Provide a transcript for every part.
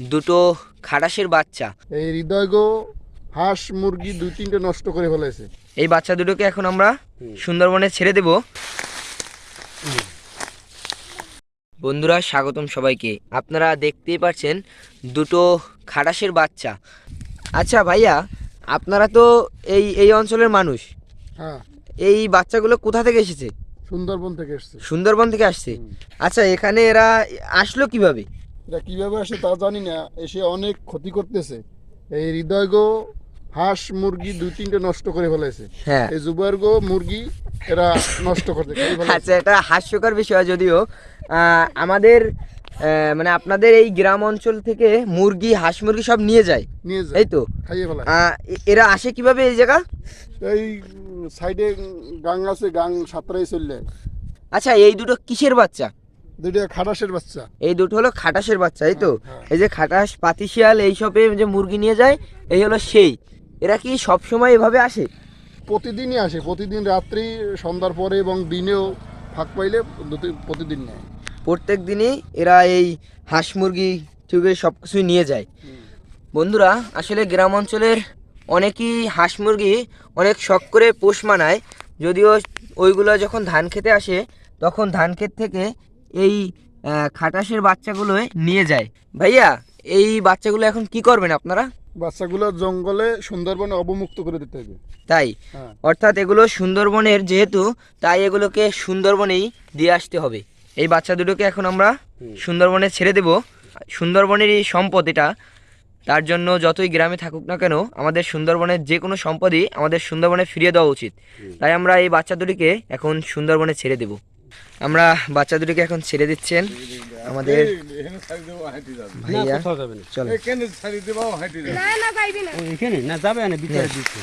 দুটো খাটাসের বাচ্চা। এই হৃদয় গো হাঁস মুরগি দুই তিনটে নষ্ট করে ফেলেছে এই বাচ্চা দুটোকে এখন আমরা সুন্দরবনে ছেড়ে দেব। বন্ধুরা স্বাগতম সবাইকে। আপনারা দেখতেই পাচ্ছেন দুটো খাটাসের বাচ্চা। আচ্ছা ভাইয়া আপনারা তো এই এই অঞ্চলের মানুষ। হ্যাঁ। এই বাচ্চাগুলো কোথা থেকে এসেছে? সুন্দরবন থেকে এসছে। সুন্দরবন থেকে আসছে। আচ্ছা এখানে এরা আসলো কীভাবে? এটা কীভাবে আসে তা জানি না। এসে অনেক ক্ষতি করতেছে। এই হৃদয় গো হাঁস মুরগি দুই তিনটে নষ্ট করে ফেলেছে হ্যাঁ। এই জুবার গো মুরগি এরা নষ্ট করতে আচ্ছা এটা হাস্যকর বিষয় যদিও আমাদের মানে আপনাদের এই গ্রাম অঞ্চল থেকে মুরগি হাঁস মুরগি সব নিয়ে যায়। নিয়ে যায়। এই তো? এরা আসে কীভাবে এই জায়গা? এই সাইডে গাং আছে গাং সাঁতরাই চললে। আচ্ছা এই দুটো কিসের বাচ্চা? দুইটা খাটাসের বাচ্চা। এই দুটো হলো খাটাসের বাচ্চা এই তো? হ্যাঁ, এই যে খাটাস পাতিশিয়াল এইসবে যে মুরগি নিয়ে যায় এই হলো সেই। এরা কি সব সময় এভাবে আসে? প্রতিদিনই আসে প্রতিদিন রাত্রি সন্ধ্যার পরে এবং দিনেও ফাঁক পাইলে দুটি- প্রতিদিন নেয়। প্রত্যেক দিনই এরা এই হাঁস মুরগি থেকে সব কিছুই নিয়ে যায়। বন্ধুরা আসলে গ্রাম অঞ্চলের অনেকই হাঁস মুরগি অনেক শখ করে পোষ মানায় যদিও ওইগুলো যখন ধান খেতে আসে তখন ধান ক্ষেত থেকে এই খাটাসের বাচ্চাগুলো নিয়ে যায়। ভাইয়া এই বাচ্চাগুলো এখন কি করবেন আপনারা? বাচ্চাগুলো জঙ্গলে সুন্দরবনে অবমুক্ত করে দিতে হবে। তাই? হ্যাঁ। অর্থাৎ এগুলো সুন্দরবনের যেহেতু তাই এগুলোকে সুন্দরবনেই দিয়ে আসতে হবে। এই বাচ্চা দুটোকে এখন আমরা সুন্দরবনে ছেড়ে দেব। সুন্দরবনের এই সম্পদ এটা। তার জন্য যতই গ্রামে থাকুক না কেন আমাদের সুন্দরবনের যে কোনো সম্পদই আমাদের সুন্দরবনে ফিরিয়ে দেওয়া উচিত। তাই আমরা এই বাচ্চা দুটিকে এখন সুন্দরবনে ছেড়ে দেব। আমরা বাচ্চা দুটিকে এখন ছেড়ে দিচ্ছেন। আমাদের ভাইয়া। চলো। না না পাইবি না। এখানে? না যাবে না ভিতরে দিচ্ছে।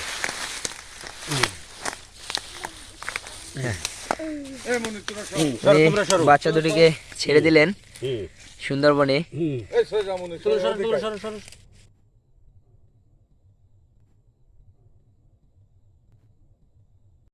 বাচ্চা দুটিকে ছেড়ে দিলেন। সুন্দরবনে।